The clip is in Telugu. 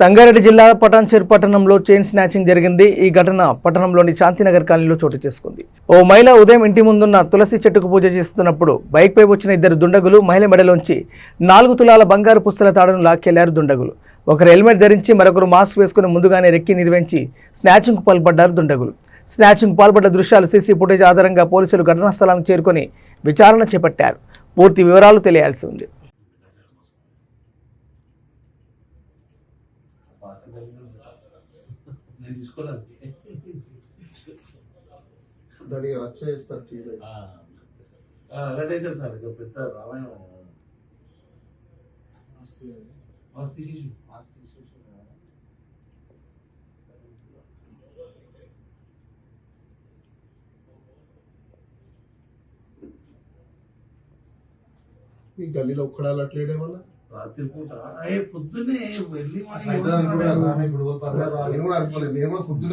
సంగారెడ్డి జిల్లా పటాన్చేరు పట్టణంలో చైన్ స్నాచింగ్ జరిగింది. ఈ ఘటన పట్టణంలోని శాంతినగర్ కాలనీలో చోటు చేసుకుంది. ఓ మహిళ ఉదయం ఇంటి ముందున్న తులసి చెట్టుకు పూజ చేస్తున్నప్పుడు బైక్పై వచ్చిన ఇద్దరు దుండగులు మహిళ మెడలోంచి నాలుగు తులాల బంగారు పుస్తల తాడును లాక్కెళ్ళారు దుండగులు. ఒకరు హెల్మెట్ ధరించి మరొకరు మాస్క్ వేసుకుని ముందుగానే రెక్కి నిర్వహించి స్నాచింగ్కు పాల్పడ్డారు దుండగులు. స్నాచింగ్ పాల్పడ్డ దృశ్యాలు సీసీ ఫుటేజ్ ఆధారంగా పోలీసులు ఘటనా స్థలానికి చేరుకొని విచారణ చేపట్టారు. పూర్తి వివరాలు తెలియాల్సి ఉంది. నేను తీసుకోలేదు. దానికి రచ్చ చేస్తారు టీవీ అలాంటి అయితే సార్ ఇక పెద్ద రామాయణం. మస్తు తీసేసి ఈ గల్లీలో ఒక్కడాలట్లేడేమన్నా రాత్రి పూట అయ్యే పొద్దున్నే వెళ్ళి నేను కూడా అనుకోలేదు నేను కూడా పొద్దున